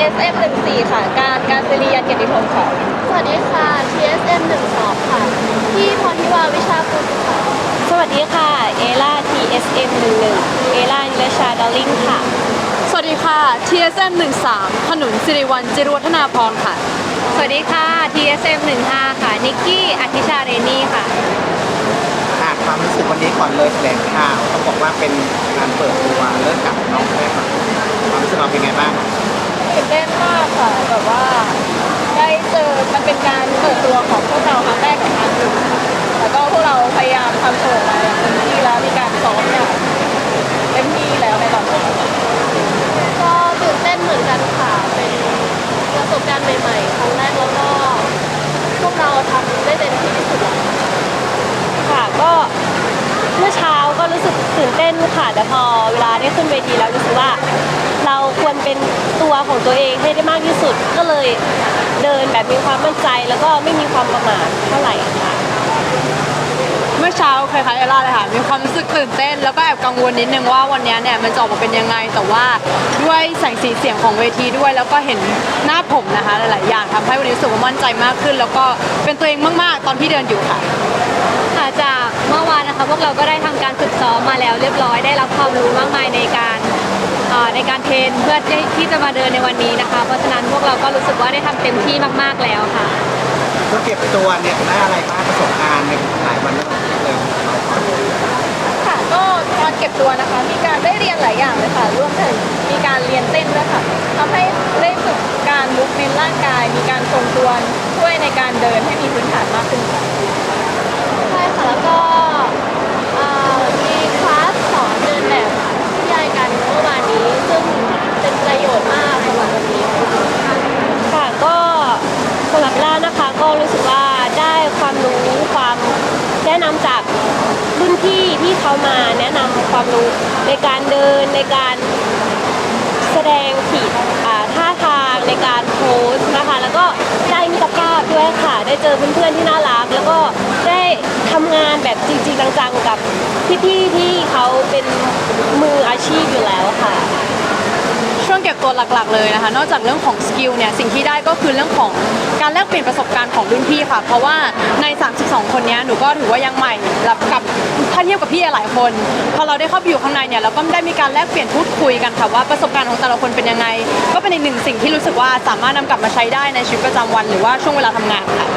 TSM 14ค่ะ การการศิริยันเกียรติพงศ์ค่ะ สวัสดีค่ะ TSM 12ค่ะ พี่พรทิวาวิชาคุณค่ะ สวัสดีค่ะ เอล่า TSM 11เอล่านิลชาดอลลิงค่ะ สวัสดีค่ะ TSM 13ขนุนสิริวัลจิรวัฒนาพรค่ะ สวัสดีค่ะ TSM 15ค่ะ นิกกี้อธิชาเรนี่ค่ะ อ่าความรู้สึกวันนี้ก่อนเลยแถลงข่าวต้องบอกว่าเป็นการเปิดตัวเริ่มกับน้องแม่ก่อนความรู้สึกเราเป็นไงบ้าง ตื่นเต้นมากค่ะ แบบว่าได้เจอ มันเป็นการเปิดตัวของพวกเราครั้งแรกของการอื่นค่แล้วก็พวกเราพยายามทำโชว์มาอย่างเต็มที่แล้วมีการซ้อมอย่างเต็มที่แล้วในตอนนี้ก็ตื่นเต้นเหมือนกันค่ะ เป็นประสบการณ์ใหม่ๆครั้งแรกแล้วก็พวกเราทำได้เต็มที่ที่สุดแล้วค่ะก็เมื่อเช้าก็รู้สึกตื่ นเต้นค่ะแต่พอเวลาได้ขึ้นเวทีแล้วรู้สึกว่า เราควรเป็นตัวของตัวเองให้ได้มากที่สุด ก็เลยเดินแบบมีความมั่นใจแล้วก็ไม่มีความประมาทเท่าไหร่ค่ะเมื่อเช้าคล้ายๆเอล่าเลยค่ะ มีความรู้สึกตื่นเต้น แล้วก็แอบกังวลนิดนึงว่าวันนี้เนี่ยมันจะออกมาเป็นยังไง แต่ว่าด้วยแสงสีเสียงของเวทีด้วย แล้วก็เห็นหน้าผมนะคะหลายๆอย่างทำให้วันนี้รู้สึกว่ามั่นใจมากขึ้น แล้วก็เป็นตัวเองมากๆ ตอนที่เดินอยู่ค่ะ เมื่อวานนะคะพวกเราก็ได้ทำการฝึกซ้อมมาแล้วเรียบร้อยได้รับความรู้มากมายในการเอ่อในการเทรนเพื่อที่ที่จะมาเดินในวันนี้นะคะ เพราะฉะนั้นพวกเราก็รู้สึกว่าได้ทำเต็มที่มากๆแล้วค่ะเพื่อเก็บตัวเนี่ยได้อะไรบ้างประสบการณ์ในหลายวันแล้วเลยเราก่อนค่ะก็การเก็บตัวนะคะ มีการได้เรียนหลายอย่างเลยค่ะรวมถึงมีการเรียนเต้นด้วยค่ะทำให้ได้ฝึกการลุกเน้นร่างกาย มีการทรงตัวช่วยในการเดินให้มีพื้นฐานมากขึ้นค่ะใช่ค่ะแล้วก็เอ่อมีคลาสสอนเดินแบบที่ยายกันเมื่อวานนี้ ซึ่งเป็นประโยชน์มากสำหรับวันนี้ค่ะก็สำหรับล่านะคะก็รู้สึกว่าได้ความรู้ความ แนะนำจากรุ่นพี่ที่เขามาแนะนำความรู้ในการเดินในการแสดงขีดอ่ท่าทางในการโพสนะคะ แล้วก็ได้มิตรภาพด้วยค่ะ ได้เจอเพื่อนๆที่น่ารัก แล้วก็ได้ทำงานแบบจริงๆจังๆกับพี่ๆที่เขาเป็นมืออาชีพอยู่แล้วค่ะช่วงเก็บตัวหลักๆเลยนะคะ นอกจากเรื่องของสกิลเนี่ย สิ่งที่ได้ก็คือเรื่องของการแล เปลี่ยนประสบการณ์ของรุ่นพี่ค่ะ เพราะว่าใน 32 คนนี้หนูก็ถือว่ายังใหม่รับกับถ้าเทียบกับพี่หลายคน พอเราได้เข้าไปอยู่ข้างในเนี่ยเราก็ได้มีการแลกเปลี่ยนพูดคุยกันค่ะว่าประสบการณ์ของแต่ละคนเป็นยังไง ก็เป็นอีกหนึ่งสิ่งที่รู้สึกว่าสามารถนำกลับมาใช้ได้ในชีวิตประจำวัน หรือว่าช่วงเวลาทำงานค่ะ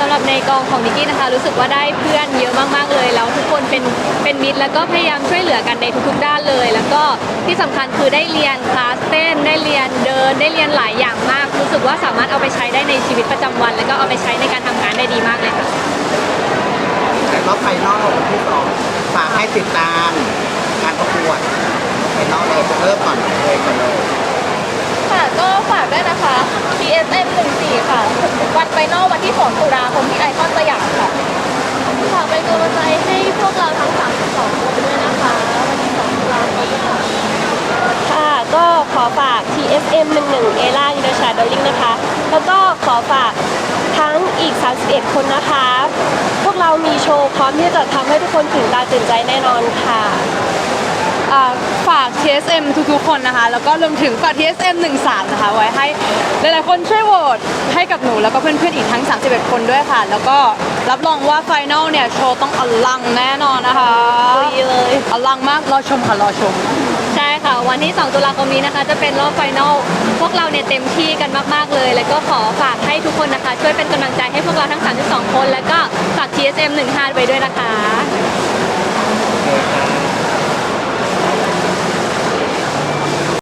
สำหรับในกองของนิกกี้นะคะ รู้สึกว่าได้เพื่อนเยอะมากๆเลย แล้วทุกคนเป็นเป็นมิตรแล้วก็พยายามช่วยเหลือกันในทุกๆด้านเลย แล้วก็ที่สำคัญคือได้เรียนคลาสเต้นได้เรียนเดินได้เรียนหลายอย่างมาก รู้สึกว่าสามารถเอาไปใช้ได้ในชีวิตประจำวัน แล้วก็เอาไปใช้ในการทำงานได้ดีมากเลยค่ะ แต่รอบไฟนอลวันที่สองฝากให้ติดตามการประกวดไฟนอลเลยจะเริ่มก่อนเลยก่อนเลย ค่ะก็ฝากด้วยนะคะ TSM 14ค่ะ 12ตุลาคมที่ไอคอนสยามค่ะ ฝากเป็นกำลังใจให้พวกเราทั้ง 32 คนด้วยนะคะ วันที่2ตุลาคมค่ะก็ขอฝาก TFM 11เอล่ายูนชาดอลลิงนะคะ แล้วก็ขอฝากทั้งอีก 31 คนนะคะ พวกเรามีโชว์พร้อมที่จะทำให้ทุกคนตื่นตาตื่นใจแน่นอนค่ะ อ่าฝาก TSM ทุกๆคนนะคะ แล้วก็รวมถึงฝาก TSM 13นะคะ ไว้ให้หลายๆคนช่วยโหวตให้กับหนูแล้วก็เพื่อนๆอีกทั้ง 31 คนด้วยค่ะ แล้วก็รับรองว่าไฟนอลเนี่ยโชว์ต้องอลังแน่นอนนะคะลุยเลย อลังมากรอชมค่ะรอชม ใช่ค่ะ วันที่ 2 ตุลาคมนี้นะคะ จะเป็นรอบไฟนอลพวกเราเนี่ยเต็มที่กันมาก ๆ เลย แล้วก็ขอฝากให้ทุกคนนะคะ ช่วยเป็นกำลังใจให้พวกเราทั้ง 32 คน แล้วก็ฝาก TSM 15ไว้ด้วยนะคะ